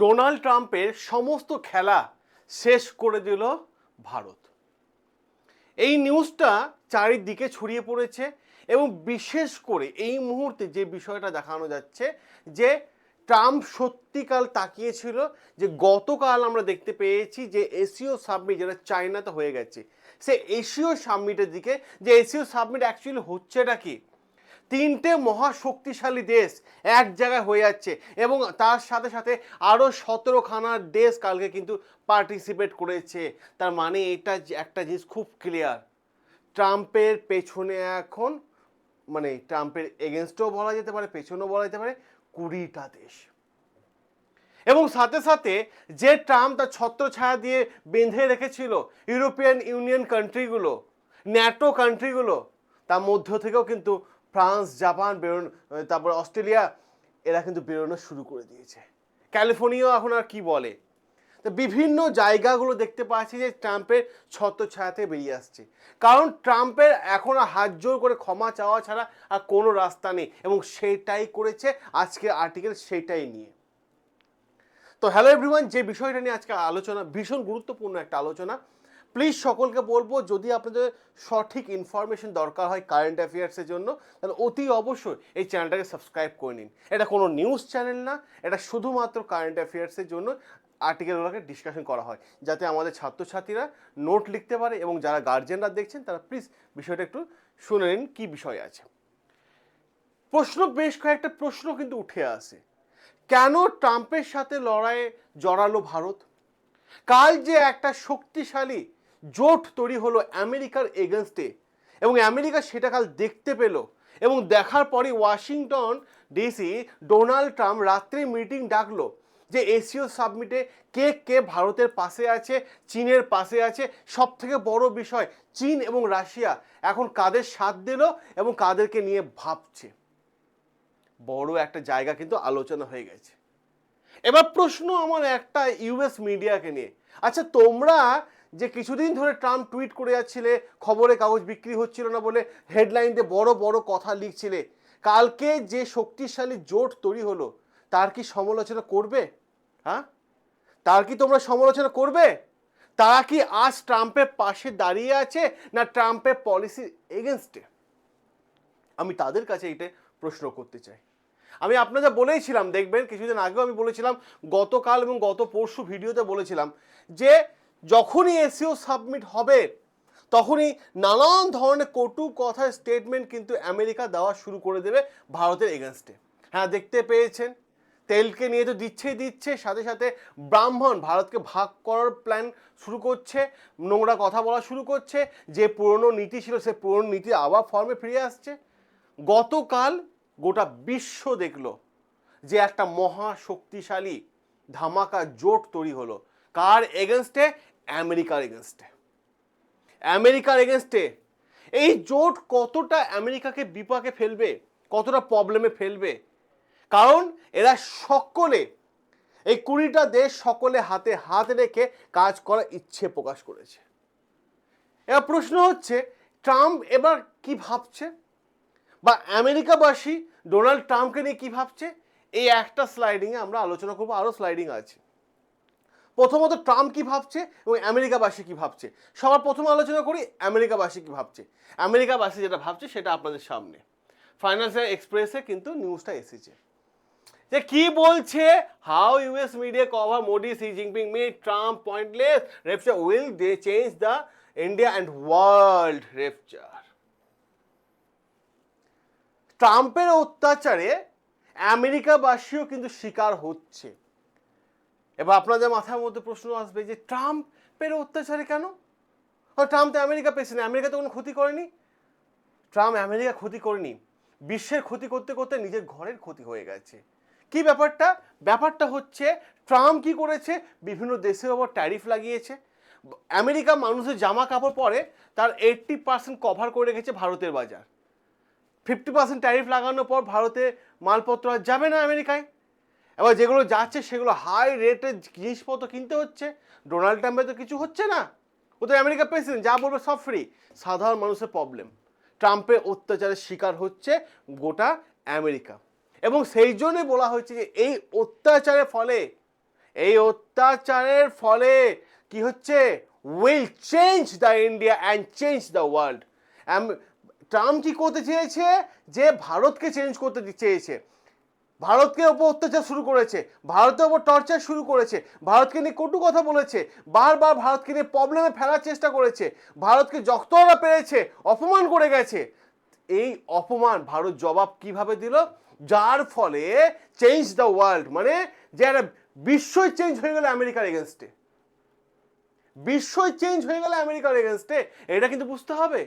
Donald ট্রাম্পের সমস্ত খেলা শেষ করে দিল ভারত। এই নিউজটা চারিদিকে ছড়িয়ে পড়েছে এবং বিশেষ করে এই মুহূর্তে যে বিষয়টা দেখানো যাচ্ছে যে ট্রাম্প সত্যিকাল তাকিয়েছিল যে গতকাল আমরা দেখতে পেয়েছি যে এশীয় সাবমিট, যেটা চায়নাতে হয়ে গেছে, সে এশীয় সাবমিটের দিকে, যে এশীয় সাবমিট অ্যাকচুয়ালি হচ্ছেটা কি? তিনটে মহাশক্তিশালী দেশ এক জায়গায় হয়ে যাচ্ছে এবং তার সাথে সাথে আরও সতেরোখানা দেশ কালকে কিন্তু পার্টিসিপেট করেছে। তার মানে এটা একটা জিনিস খুব ক্লিয়ার ট্রাম্পের পেছনে এখন মানে ট্রাম্পের এগেনস্টও বলা যেতে পারে, পেছনেও বলা যেতে পারে, কুড়িটা দেশ। এবং সাথে সাথে যে ট্রাম্প তার ছত্রছায়া দিয়ে বেঁধে রেখেছিল ইউরোপিয়ান ইউনিয়ন কান্ট্রিগুলো ন্যাটো কান্ট্রিগুলো তার মধ্য থেকেও কিন্তু ফ্রান্স, জাপান, বেরোনো তারপর অস্ট্রেলিয়া, এরা কিন্তু বেরোনো শুরু করে দিয়েছে। ক্যালিফোর্নিয়াও এখন আর কি বলে? তো বিভিন্ন জায়গাগুলো দেখতে পাচ্ছি যে ট্রাম্পের ছত্রছায়াতে বেরিয়ে আসছে। কারণ ট্রাম্পের এখন আর হাত জোর করে ক্ষমা চাওয়া ছাড়া আর কোনো রাস্তা নেই এবং সেটাই করেছে আজকে আর্টিকেল সেটাই নিয়ে। তো হ্যালো এভরিওয়ান যে বিষয়টা নিয়ে আজকে আলোচনা, ভীষণ গুরুত্বপূর্ণ একটা আলোচনা প্লিজ সকলকে বলব, যদি আপনাদের সঠিক ইনফরমেশন দরকার হয় কারেন্ট অ্যাফেয়ার্সের জন্য, তাহলে অতি অবশ্যই এই চ্যানেলটাকে সাবস্ক্রাইব করে নিন। এটা কোনো নিউজ চ্যানেল না, এটা শুধুমাত্র কারেন্ট অ্যাফেয়ার্সের জন্য আর্টিকেলগুলোকে ডিসকাশন করা হয়, যাতে আমাদের ছাত্রছাত্রীরা নোট লিখতে পারে এবং যারা গার্জেনরা দেখছেন, তারা প্লিজ বিষয়টা একটু শুনে নিন কী বিষয় আছে। প্রশ্ন, বেশ কয়েকটা প্রশ্ন কিন্তু উঠে আসে। কেন ট্রাম্পের সাথে লড়াইয়ে জড়ালো ভারত? কাল যে একটা শক্তিশালী জোট তৈরি হলো আমেরিকার এগেনস্টে এবং আমেরিকা সেটা কাল দেখতে পেল এবং দেখার পরে ওয়াশিংটন ডিসি ডোনাল্ড ট্রাম্প রাত্রে মিটিং ডাকলো যে এশীয় সাবমিটে কে কে ভারতের পাশে আছে, চীনের পাশে আছে সব থেকে বড় বিষয় চীন এবং রাশিয়া। এখন কাদের সাথ দিল এবং কাদেরকে নিয়ে ভাবছে? বড় একটা জায়গা কিন্তু আলোচনা হয়ে গেছে। এবার প্রশ্ন আমার একটা ইউএস মিডিয়াকে নিয়ে। আচ্ছা তোমরা যে কিছুদিন ধরে ট্রাম্প টুইট করে যাচ্ছিলে, খবরে কাগজ বিক্রি হচ্ছিল না বলে হেডলাইন দিয়ে বড় বড় কথা লিখছিলে। কালকে যে শক্তিশালী জোট তৈরি হলো, তার কি সমালোচনা করবে? হ্যাঁ? তার কি তোমরা সমালোচনা করবে? তারা কি আজ ট্রাম্পের পাশে দাঁড়িয়ে আছে না ট্রাম্পের পলিসির এগেনস্টে আমি তাদের কাছে এটা প্রশ্ন করতে চাই। আমি আপনাদের বলেইছিলাম, দেখবেন কিছুদিন আগেও আমি বলেছিলাম, গতকাল এবং গত পরশু ভিডিওতে বলেছিলাম যে যখনই এসিও সাবমিট হবে, তখনই নানান ধরনের কটু কথার স্টেটমেন্ট কিন্তু আমেরিকা দেওয়া শুরু করে দেবে ভারতের এগেনস্টে হ্যাঁ দেখতে পেয়েছেন? তেলকে নিয়ে তো দিচ্ছেই দিচ্ছে, সাথে সাথে ব্রাহ্মণ ভারতকে ভাগ করার প্ল্যান শুরু করছে, নোংরা কথা বলা শুরু করছে, যে পুরনো নীতি ছিল সে পুরনো নীতি আবার ফর্মে ফিরে আসছে। গতকাল গোটা বিশ্ব দেখল যে একটা মহা শক্তিশালী ধামাকা জোট তৈরি হলো। কার এগেনস্টে আমেরিকার এগেনস্টে। আমেরিকার এগেনস্টে। এই জোট কতটা আমেরিকাকে বিপাকে ফেলবে, কতটা প্রবলেমে ফেলবে? কারণ এরা সকলে, এই কুড়িটা দেশ সকলে হাতে হাত রেখে কাজ করার ইচ্ছে প্রকাশ করেছে। এবার প্রশ্ন হচ্ছে, ট্রাম্প এবার কি ভাবছে? বা আমেরিকাবাসী ডোনাল্ড ট্রাম্পকে নিয়ে কী ভাবছে? এই একটা স্লাইডিংয়ে আমরা আলোচনা করব আরও স্লাইডিং আছে। প্রথমত ট্রাম্প কি ভাবছে এবং আমেরিকাবাসী কি ভাবছে? সবার প্রথমে আলোচনা করি, আমেরিকাবাসী কি ভাবছে। আমেরিকাবাসী যেটা ভাবছে সেটা আপনাদের সামনে। ফাইন্যান্সিয়াল এক্সপ্রেসে কিন্তু নিউজটা এসেছে। যে কি বলছে? How US media cover Modi Xi Jinping may Trump pointless rupture will they change the India and world rupture ট্রাম্পের অত্যাচারে আমেরিকাবাসীও কিন্তু শিকার হচ্ছে। এবার আপনাদের মাথার মধ্যে প্রশ্ন আসবে যে ট্রাম্পের অত্যাচারে কেন? ট্রাম্প তো আমেরিকা প্রেসিডেন্ট আমেরিকা তো কোনো ক্ষতি করেনি। ট্রাম্প আমেরিকা ক্ষতি করেনি, বিশ্বের ক্ষতি করতে করতে নিজের ঘরের ক্ষতি হয়ে গেছে। কি ব্যাপারটা? ব্যাপারটা হচ্ছে ট্রাম্প কি করেছে? বিভিন্ন দেশের ওপর ট্যারিফ লাগিয়েছে। আমেরিকা মানুষের জামা কাপড় পরে তার এইট্টি পার্সেন্ট কভার করে রেখেছে ভারতের বাজার। ফিফটি পার্সেন্ট ট্যারিফ লাগানোর পর ভারতে মালপত্র আর যাবে না আমেরিকায়। এবার যেগুলো যাচ্ছে সেগুলো হাই রেটের জিনিসপত্র কিনতে হচ্ছে। ডোনাল্ড ট্রাম্পে তো কিছু হচ্ছে না। ও তো আমেরিকা প্রেসিডেন্ট যা বলবে সব ফ্রি সাধারণ মানুষের প্রবলেম ট্রাম্পের অত্যাচারের শিকার হচ্ছে গোটা আমেরিকা। এবং সেই জন্যই বলা হয়েছে যে এই অত্যাচারের ফলে, এই অত্যাচারের ফলে কি হচ্ছে? Will change the India and change the world Trump কি করতে চেয়েছে? যে ভারতকে চেঞ্জ করতে চেয়েছে। ভারতকে ওপর অত্যাচার শুরু করেছে, ভারতের ওপর টর্চার শুরু করেছে, ভারতকে নিয়ে কটু কথা বলেছে, বারবার ভারতকে নিয়ে প্রবলেমে ফেলার চেষ্টা করেছে, ভারতকে যতটা পেরেছে অপমান করে গেছে। এই অপমান ভারত জবাব কীভাবে দিল? যার ফলে চেঞ্জ দ্য ওয়ার্ল্ড মানে যে একটা বিশ্বই চেঞ্জ হয়ে গেল আমেরিকার এগেনস্টে বিশ্বই চেঞ্জ হয়ে গেল আমেরিকার এগেনস্টে এটা কিন্তু বুঝতে হবে।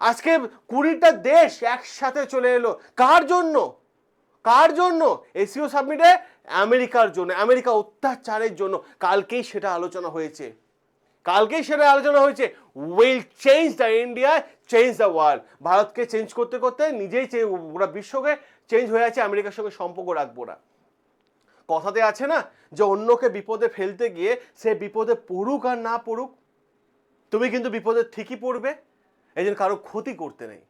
আজকে কুড়িটা দেশ একসাথে চলে এলো, কার জন্য? কার জন্য? এসিও সাবমিটে আমেরিকার জন্য, আমেরিকা অত্যাচারের জন্য। কালকেই সেটা আলোচনা হয়েছে। কালকেই সেটা আলোচনা হয়েছে। Will change the India change the world ভারতকে চেঞ্জ করতে করতে নিজেই ওরা বিশ্বকে চেঞ্জ হয়ে আছে, আমেরিকার সঙ্গে সম্পর্ক রাখব না কথাতে আছে না যে অন্যকে বিপদে ফেলতে গিয়ে সে বিপদে পড়ুক আর না পড়ুক। তুমি কিন্তু বিপদে ঠিকই পড়বে। এই জন্য কারও ক্ষতি করতে নেই।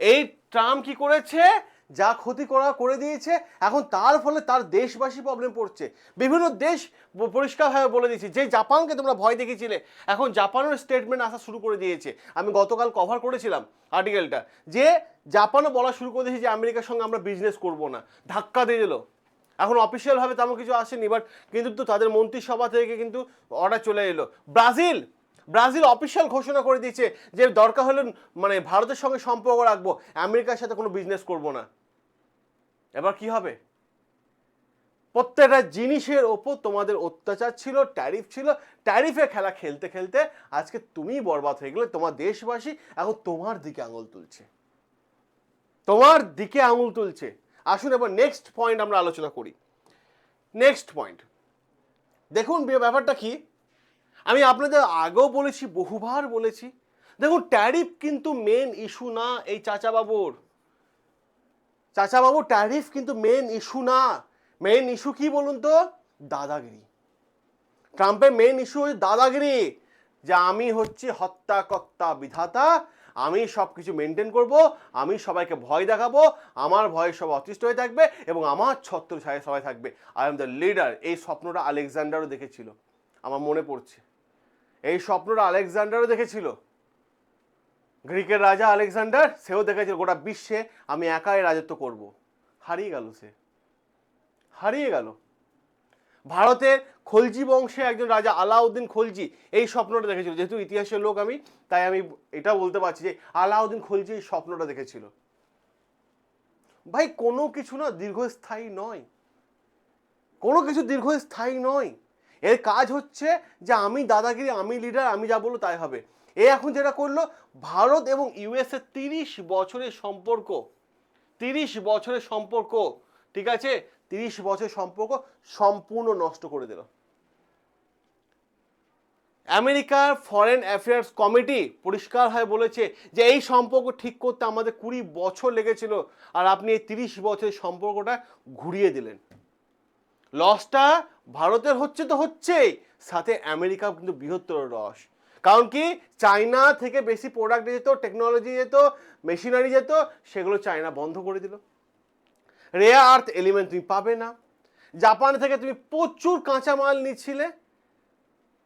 এই ট্রাম্প কি করেছে? যা ক্ষতি করা করে দিয়েছে, এখন তার ফলে তার দেশবাসী প্রবলেম পড়ছে। বিভিন্ন দেশ পরিষ্কারভাবে বলে দিয়েছে, যে জাপানকে তোমরা ভয় দেখিয়েছিলে, এখন জাপানের স্টেটমেন্ট আসা শুরু করে দিয়েছে। আমি গতকাল কভার করেছিলাম আর্টিকেলটা যে জাপানও বলা শুরু করে দিয়েছে যে আমেরিকার সঙ্গে আমরা বিজনেস করব না, ধাক্কা দিয়ে দিল। এখন অফিসিয়ালভাবে তেমন কিছু আসেনি বাট কিন্তু তো তাদের মন্ত্রিসভা থেকে কিন্তু অর্ডার চলে এলো। ব্রাজিল ব্রাজিল অফিসিয়াল ঘোষণা করে দিয়েছে যে দরকার হলে মানে ভারতের সঙ্গে সম্পর্ক রাখব, আমেরিকার সাথে কোনো বিজনেস করব না। এবার কি হবে? প্রত্যেকটা জিনিসের ওপর তোমাদের অত্যাচার ছিল ট্যারিফ ছিল ট্যারিফে খেলা খেলতে খেলতে আজকে তুমিই বরবাদ হয়ে গেলে, তোমার দেশবাসী এখন তোমার দিকে আঙুল তুলছে। তোমার দিকে আঙুল তুলছে। আসুন এবার নেক্সট পয়েন্ট আমরা আলোচনা করি। নেক্সট পয়েন্ট দেখুন ব্যাপারটা কি? আমি আপনাদের আগেও বলেছি, বহুবার বলেছি। দেখুন ট্যারিফ কিন্তু মেন ইস্যু না এই চাচাবাবুর। চাচাবাবু ট্যারিফ কিন্তু মেন ইস্যু না। মেন ইস্যু কি বলুন তো? দাদাগিরি। ট্রাম্পের মেন ইস্যু হচ্ছে দাদাগিরি, যে আমি হচ্ছে হত্যাকর্তা বিধাতা, আমি সব কিছু মেনটেন করব, আমি সবাইকে ভয় দেখাবো, আমার ভয়ে সব অতিষ্ঠ হয়ে থাকবে এবং আমার ছত্র ছায় সবাই থাকবে। আই এম দ্য লিডার এই স্বপ্নটা আলেকজান্ডারও দেখেছিল। আমার মনে পড়ছে। এই স্বপ্নটা আলেকজান্ডারও দেখেছিল। গ্রিকের রাজা আলেকজান্ডার, সেও দেখেছিল গোটা বিশ্বে আমি একাই রাজত্ব করব। হারিয়ে গেল সে। হারিয়ে গেল। ভারতের খলজি বংশে একজন রাজা আলাউদ্দিন খলজি এই স্বপ্নটা দেখেছিল। যেহেতু ইতিহাসের লোক আমি, তাই আমি এটা বলতে পারছি যে আলাউদ্দিন খলজি এই স্বপ্নটা দেখেছিল। ভাই, কোনো কিছু না দীর্ঘস্থায়ী নয়। কোনো কিছু দীর্ঘস্থায়ী নয়। এর কাজ হচ্ছে যে আমি দাদাগিরি, আমি লিডার আমি যা বলব তাই হবে। এ এখন যেটা করল, ভারত এবং ইউএসএ তিরিশ বছরের সম্পর্ক, তিরিশ বছরের সম্পর্ক, ঠিক আছে? তিরিশ বছরের সম্পর্ক সম্পূর্ণ নষ্ট করে দিল। আমেরিকার ফরেন অ্যাফেয়ার্স কমিটি পরিষ্কারভাবে বলেছে যে এই সম্পর্ক ঠিক করতে আমাদের কুড়ি বছর লেগেছিল আর আপনি এই তিরিশ বছরের সম্পর্কটা ঘুরিয়ে দিলেন। লসটা ভারতের হচ্ছে তো হচ্ছেই, সাথে আমেরিকা কিন্তু বৃহত্তর লস কারণ কি? চায়না থেকে বেশি প্রোডাক্ট যেত টেকনোলজি যেত মেশিনারি যেত, সেগুলো চায়না বন্ধ করে দিল। রেয়ার আর্থ এলিমেন্ট তুমি পাবে না। জাপান থেকে তুমি প্রচুর কাঁচামাল নিচ্ছিলে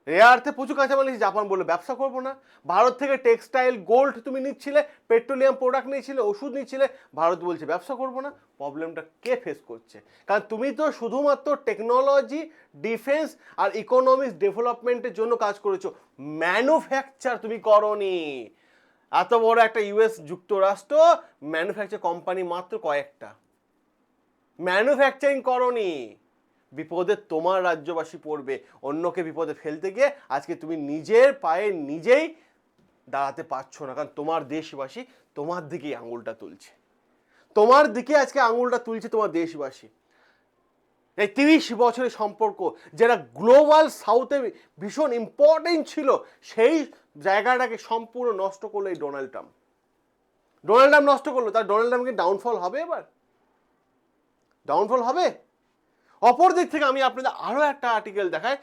রেয়ারতে প্রচুর কাঁচামাল নিয়েছি জাপান বলে ব্যবসা করব না। ভারত থেকে টেক্সটাইল, গোল্ড তুমি নিচ্ছিলে, পেট্রোলিয়াম প্রোডাক্ট নিয়েছিলে, ওষুধ নিচ্ছিলে, ভারত বলছে ব্যবসা করব না। প্রবলেমটা কে ফেস করছে? কারণ তুমি তো শুধুমাত্র টেকনোলজি ডিফেন্স আর ইকোনমিক্স ডেভেলপমেন্টের জন্য কাজ করেছ। ম্যানুফ্যাকচার তুমি করনি। এত বড় একটা ইউএস যুক্তরাষ্ট্র ম্যানুফ্যাকচার কোম্পানি মাত্র কয়েকটা। ম্যানুফ্যাকচারিং করনি। বিপদে তোমার রাজ্যবাসী পড়বে, অন্যকে বিপদে ফেলতে গিয়ে আজকে তুমি নিজের পায়ে নিজেই দাঁড়াতে পারছ না, কারণ তোমার দেশবাসী তোমার দিকেই আঙুলটা তুলছে। তোমার দিকে আজকে আঙুলটা তুলছে তোমার দেশবাসী। এই তিরিশ বছরের সম্পর্ক, যেটা গ্লোবাল সাউথে ভীষণ ইম্পর্টেন্ট ছিল, সেই জায়গাটাকে সম্পূর্ণ নষ্ট করল এই ডোনাল্ড ট্রাম্প। ডোনাল্ড ট্রাম্প নষ্ট করল, তার ডোনাল্ড ট্রাম্পকে ডাউনফল হবে এবার? ডাউনফল হবে? অপর দিক থেকে আমি আপনাদের আরও একটা আর্টিকেল দেখাই।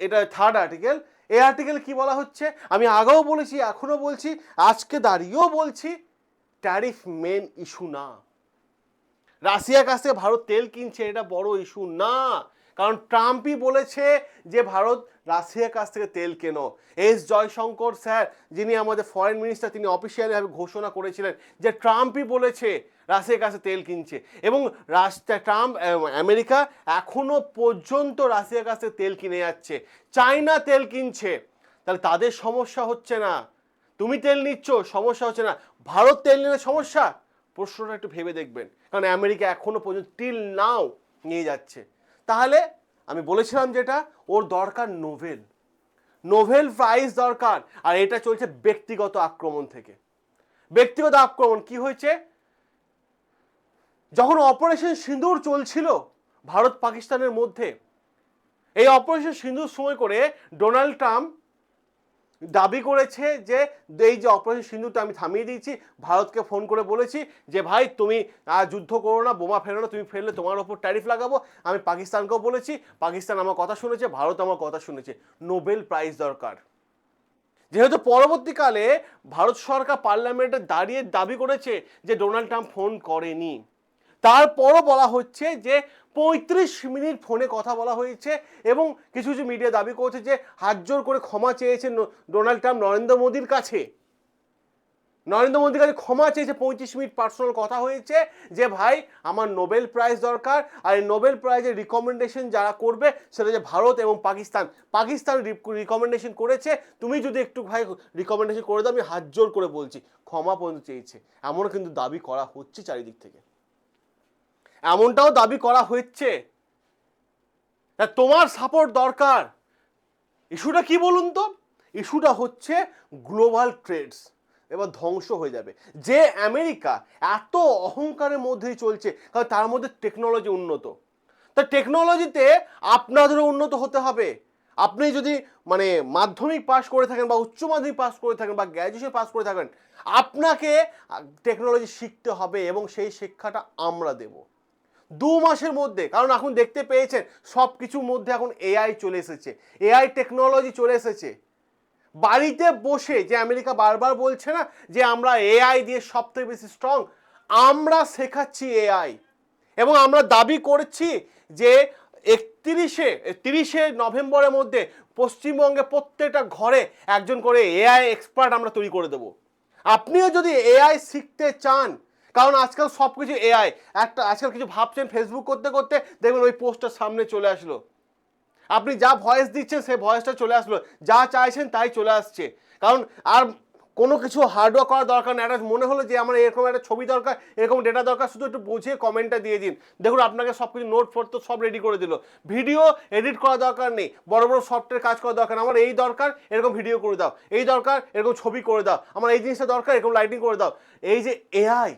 এটা থার্ড আর্টিকেল এই আর্টিকেল কি বলা হচ্ছে? আমি আগেও বলেছি এখনও বলছি, আজকে দাঁড়িয়েও বলছি ট্যারিফ মেন ইস্যু না। রাশিয়ার কাছ থেকে ভারত তেল কিনছে, এটা বড় ইস্যু না। কারণ ট্রাম্পই বলেছে যে ভারত রাশিয়ার কাছ থেকে তেল কেনো। এস জয়শঙ্কর স্যার, যিনি আমাদের ফরেন মিনিস্টার তিনি অফিসিয়ালিভাবে ঘোষণা করেছিলেন যে ট্রাম্পই বলেছে রাশিয়ার কাছে তেল কিনছে। এবং রাষ্ট্র, ট্রাম্প আমেরিকা এখনও পর্যন্ত রাশিয়ার কাছে তেল কিনে যাচ্ছে। চায়না তেল কিনছে। তাহলে তাদের সমস্যা হচ্ছে না। তুমি তেল নিচ্ছ, সমস্যা হচ্ছে না। ভারত তেল নিলে সমস্যা? প্রশ্নটা একটু ভেবে দেখবেন। কারণ আমেরিকা এখনও পর্যন্ত টিল নাও নিয়ে যাচ্ছে। তাহলে আমি বলেছিলাম যেটা, ওর দরকার নোভেল। নোভেল প্রাইজ দরকার। আর এটা চলছে ব্যক্তিগত আক্রমণ থেকে। ব্যক্তিগত আক্রমণ কি হয়েছে? যখন অপারেশন সিঁদুর চলছিল ভারত পাকিস্তানের মধ্যে, এই অপারেশন সিঁদুর সময় করে ডোনাল্ড ট্রাম্প দাবি করেছে যে, এই যে অপারেশন সিন্ধুটা আমি থামিয়ে দিয়েছি, ভারতকে ফোন করে বলেছি যে, ভাই, তুমি যুদ্ধ করো না, বোমা ফেলো না, তুমি ফেললে তোমার ওপর ট্যারিফ লাগাবো। আমি পাকিস্তানকেও বলেছি, পাকিস্তান আমার কথা শুনেছে, ভারত আমার কথা শুনেছে। নোবেল প্রাইজ দরকার। যেহেতু পরবর্তীকালে ভারত সরকার পার্লামেন্টে দাঁড়িয়ে দাবি করেছে যে, ডোনাল্ড ট্রাম্প ফোন করেনি। তারপরও বলা হচ্ছে যে পঁয়ত্রিশ মিনিট ফোনে কথা বলা হয়েছে এবং কিছু কিছু মিডিয়া দাবি করছে যে হাত জোর করে ক্ষমা চেয়েছে ডোনাল্ড ট্রাম্প নরেন্দ্র মোদীর কাছে। নরেন্দ্র মোদীর কাছে ক্ষমা চেয়েছে, পঁয়ত্রিশ মিনিট পার্সোনাল কথা হয়েছে যে, ভাই, আমার নোবেল প্রাইজ দরকার আর এই নোবেল প্রাইজের রিকমেন্ডেশন যারা করবে সেটা যে ভারত এবং পাকিস্তান। পাকিস্তান রিকমেন্ডেশন করেছে। তুমি যদি একটু, ভাই রিকমেন্ডেশন করে দাও, আমি হাত জোর করে বলছি। ক্ষমা পর্যন্ত চেয়েছে। এমনও কিন্তু দাবি করা হচ্ছে চারিদিক থেকে। এমনটাও দাবি করা হচ্ছে? তোমার সাপোর্ট দরকার। ইস্যুটা কি বলুন তো? ইস্যুটা হচ্ছে গ্লোবাল ট্রেডস এবার ধ্বংস হয়ে যাবে। যে আমেরিকা এত অহংকারের মধ্যেই চলছে, কারণ তার মধ্যে টেকনোলজি উন্নত। তা টেকনোলজিতে আপনাদেরও উন্নত হতে হবে। আপনি যদি মানে মাধ্যমিক পাস করে থাকেন বা উচ্চ মাধ্যমিক পাস করে থাকেন বা গ্র্যাজুয়েশন পাস করে থাকেন, আপনাকে টেকনোলজি শিখতে হবে এবং সেই শিক্ষাটা আমরা দেবো। দু মাসের মধ্যে, কারণ এখন দেখতে পেয়েছেন সব কিছুর মধ্যে এখন এআই চলে এসেছে এআই টেকনোলজি চলে এসেছে। বাড়িতে বসে যে আমেরিকা বারবার বলছে না যে আমরা এআই দিয়ে সব থেকে বেশি স্ট্রং আমরা শেখাচ্ছি এআই এবং আমরা দাবি করছি যে একত্রিশে, তিরিশে নভেম্বরের মধ্যে পশ্চিমবঙ্গে প্রত্যেকটা ঘরে একজন করে এআই এক্সপার্ট আমরা তৈরি করে দেবো। আপনিও যদি এআই শিখতে চান কারণ আজকাল সব কিছু এআই একটা, আজকাল কিছু ভাবছেন ফেসবুক করতে করতে, দেখবেন ওই পোস্টটা সামনে চলে আসলো। আপনি যা ভয়েস দিচ্ছেন, সেই ভয়েসটা চলে আসলো। যা চাইছেন, তাই চলে আসছে। কারণ আর কোনো কিছু হার্ডওয়ার্ক করার দরকার নেই। একটা মনে হলো যে, আমার এরকম একটা ছবি দরকার, এরকম ডেটা দরকার, শুধু একটু বুঝিয়ে কমেন্টটা দিয়ে দিন। দেখুন, আপনাকে সব কিছু নোট ফোট তো সব রেডি করে দিল। ভিডিও এডিট করা দরকার নেই। বড় বড় সফটওয়্যার কাজ করা দরকার। আমার এই দরকার, এরকম ভিডিও করে দাও। এই দরকার, এরকম ছবি করে দাও। আমার এই জিনিসটা দরকার, এরকম লাইটিং করে দাও। এই যে এআই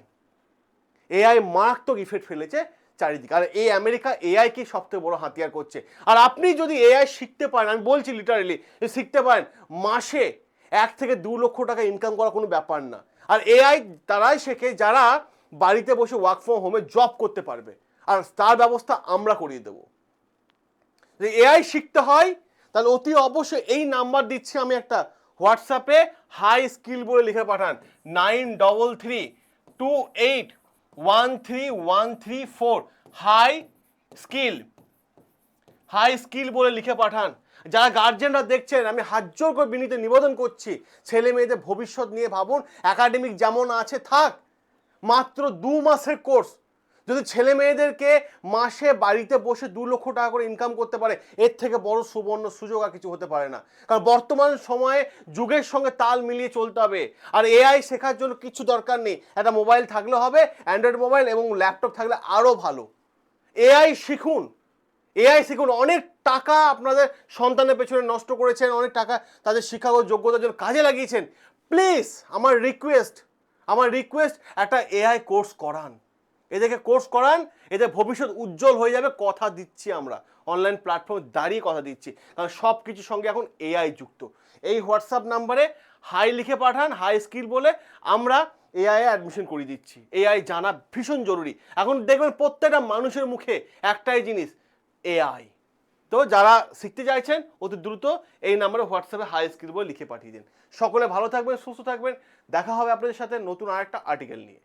এআই মারাত্মক ইফেক্ট ফেলেছে চারিদিকে। আর এই আমেরিকা এআই কি সবথেকে বড় হাতিয়ার করছে। আর আপনি যদি এআই শিখতে পারেন, আমি বলছি লিটারালি শিখতে পারেন, মাসে এক থেকে দু লক্ষ টাকা ইনকাম করা কোনো ব্যাপার না। আর এআই তারাই শেখে যারা বাড়িতে বসে ওয়ার্ক ফ্রম হোমে জব করতে পারবে। আর তার ব্যবস্থা আমরা করিয়ে দেবো। যদি এআই শিখতে হয়, তাহলে অতি অবশ্যই এই নাম্বার দিচ্ছি আমি একটা হোয়াটসঅ্যাপে হাই স্কিল বলে লিখে পাঠান nine double three two eight one three one three four high skill high skill বলে লিখে পাঠান। যারা গার্জেনরা দেখছেন, আমি হাত জোর করে বিনীত নিবেদন করছি, ছেলে মেয়েদের ভবিষ্যৎ নিয়ে ভাবুন একাডেমিক যেমন আছে, থাক। মাত্র দু মাসের কোর্স যদি ছেলে মেয়েদেরকে মাসে বাড়িতে বসে দু লক্ষ টাকা করে ইনকাম করতে পারে, এর থেকে বড় সুবর্ণ সুযোগ আর কিছু হতে পারে না। কারণ বর্তমান সময়ে যুগের সঙ্গে তাল মিলিয়ে চলতে হবে। আর এআই শেখার জন্য কিছু দরকার নেই। একটা মোবাইল থাকলে হবে অ্যান্ড্রয়েড মোবাইল এবং ল্যাপটপ থাকলে আরও ভালো। এআই শিখুন। এআই শিখুন। অনেক টাকা আপনাদের সন্তানের পেছনে নষ্ট করেছেন, অনেক টাকা তাদের শিক্ষাগত যোগ্যতার জন্য কাজে লাগিয়েছেন। প্লিজ আমার রিকোয়েস্ট আমার রিকোয়েস্ট একটা এআই কোর্স করান। এদেরকে কোর্স করান, এদের ভবিষ্যৎ উজ্জ্বল হয়ে যাবে, কথা দিচ্ছি আমরা। অনলাইন প্ল্যাটফর্মে দাঁড়িয়ে কথা দিচ্ছি। কারণ সব কিছুর সঙ্গে এখন এআই যুক্ত। এই হোয়াটসঅ্যাপ নাম্বারে হাই লিখে পাঠান হাই স্কিল বলে আমরা এআই অ্যাডমিশন করিয়ে দিচ্ছি। এআই জানা ভীষণ জরুরি। এখন দেখবেন প্রত্যেকটা মানুষের মুখে একটাই জিনিস এআই তো যারা শিখতে চাইছেন, অতি দ্রুত এই নাম্বারে হোয়াটসঅ্যাপে হাই স্কিল বলে লিখে পাঠিয়ে দিন। সকলে ভালো থাকবেন, সুস্থ থাকবেন। দেখা হবে আপনাদের সাথে নতুন আরেকটা আর্টিকেল নিয়ে।